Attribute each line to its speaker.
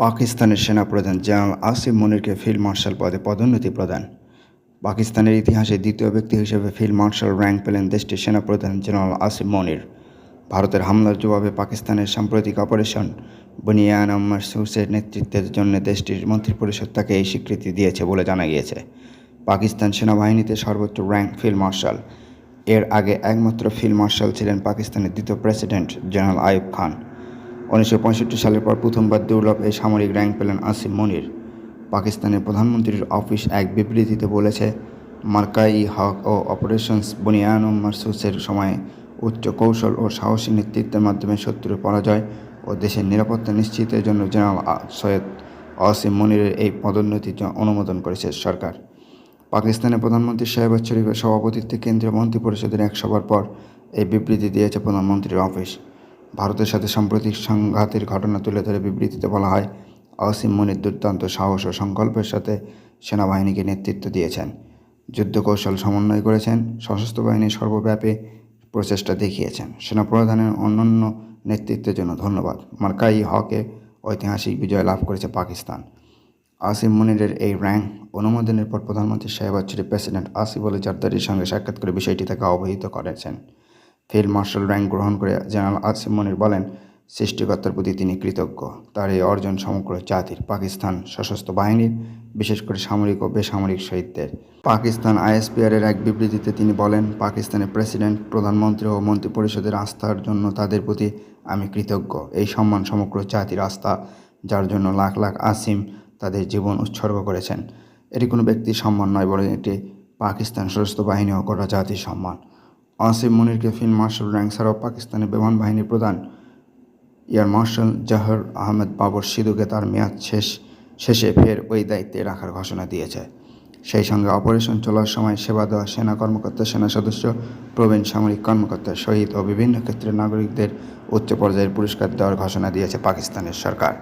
Speaker 1: পাকিস্তানের সেনাপ্রধান জেনারেল আসিফ মনিরকে ফিল্ড মার্শাল পদে পদোন্নতি প্রদান। পাকিস্তানের ইতিহাসে দ্বিতীয় ব্যক্তি হিসেবে ফিল্ড মার্শাল র্যাঙ্ক পেলেন দেশটির সেনাপ্রধান জেনারেল আসিফ মনির। ভারতের হামলার জবাবে পাকিস্তানের সাম্প্রতিক অপারেশন বনিয়ান আম্মার সুসের নেতৃত্বের জন্য দেশটির মন্ত্রিপরিষদ তাকে এই স্বীকৃতি দিয়েছে বলে জানা গিয়েছে। পাকিস্তান সেনাবাহিনীতে সর্বোচ্চ র্যাঙ্ক ফিল্ড মার্শাল। এর আগে একমাত্র ফিল্ড মার্শাল ছিলেন পাকিস্তানের দ্বিতীয় প্রেসিডেন্ট জেনারেল আইয়ুব খান। উনিশশো পঁয়ষট্টি সালের পর প্রথমবার দুর্লভ এই সামরিক র্যাঙ্ক পেলেন আসিম মনির। পাকিস্তানের প্রধানমন্ত্রীর অফিস এক বিবৃতিতে বলেছে, মার্কাই হক ও অপারেশনস বুনিয়ান মারসুসের সময়ে উচ্চ কৌশল ও সাহসী নেতৃত্বের মাধ্যমে শত্রুর পরাজয় ও দেশের নিরাপত্তা নিশ্চিতের জন্য জেনারেল সৈয়দ আসিম মনিরের এই পদোন্নতির জ- অনুমোদন করেছে সরকার। পাকিস্তানের প্রধানমন্ত্রী শেহবাজ শরীফের সভাপতিত্বে কেন্দ্রীয় মন্ত্রিপরিষদের এক সভার পর এই বিবৃতি দিয়েছে প্রধানমন্ত্রীর অফিস। ভারতের সাথে সাম্প্রতিক সংঘাতের ঘটনা তুলে ধরে বিবৃতিতে বলা হয় আসিম মনির দুর্দান্ত সাহস ও সংকল্পের সাথে সেনাবাহিনীকে নেতৃত্ব দিয়েছেন। যুদ্ধ কৌশল সমন্বয় করেছেন, সশস্ত্র বাহিনীর সর্বব্যাপী প্রচেষ্টা দেখিয়েছেন। সেনাপ্রধানের অন্যান্য নেতৃত্বের জন্য ধন্যবাদ। মার্কাই হকে ঐতিহাসিক বিজয় লাভ করেছে পাকিস্তান। আসিম মনিরের এই র্যাঙ্ক অনুমোদনের পর প্রধানমন্ত্রী সাহেব শরীফ প্রেসিডেন্ট আসিফ আলী জারদারির সঙ্গে সাক্ষাৎ করে বিষয়টি তাকে অবহিত করেছেন। ফিল্ড মার্শাল র্যাঙ্ক গ্রহণ করে জেনারেল আসিম মনির বলেন, সৃষ্টিকর্তার প্রতি তিনি কৃতজ্ঞ। তার এই অর্জন সমগ্র জাতির পাকিস্তান সশস্ত্র বাহিনীর, বিশেষ করে সামরিক ও বেসামরিক শহীদদের। পাকিস্তান আইএসপিআর এর এক বিবৃতিতে তিনি বলেন, পাকিস্তানের প্রেসিডেন্ট, প্রধানমন্ত্রী ও মন্ত্রী পরিষদের আস্থার জন্য তাদের প্রতি আমি কৃতজ্ঞ। এই সম্মান সমগ্র জাতির আস্থা, যার জন্য লাখ লাখ আসিম তাদের জীবন উৎসর্গ করেছেন। এটি কোনো ব্যক্তির সম্মান নয়, বরং এটি পাকিস্তান সশস্ত্র বাহিনী ও গোটা জাতির সম্মান। আসিম মনিরকে ফিল্ড মার্শাল র্যাঙ্ক ছাড়াও পাকিস্তানের বিমান বাহিনীর প্রধান এয়ার মার্শাল জাহর আহমেদ বাবর সিধুকে তার মেয়াদ শেষ, শেষে ফের ওই দায়িত্বে রাখার ঘোষণা দিয়েছে। সেই সঙ্গে অপারেশন চলার সময় সেবা দেওয়া সেনা কর্মকর্তা, সেনা সদস্য, প্রবীণ সামরিক কর্মকর্তা শহীদ ও বিভিন্ন ক্ষেত্রের নাগরিকদের উচ্চ পর্যায়ের পুরস্কার দেওয়ার ঘোষণা দিয়েছে পাকিস্তানের সরকার।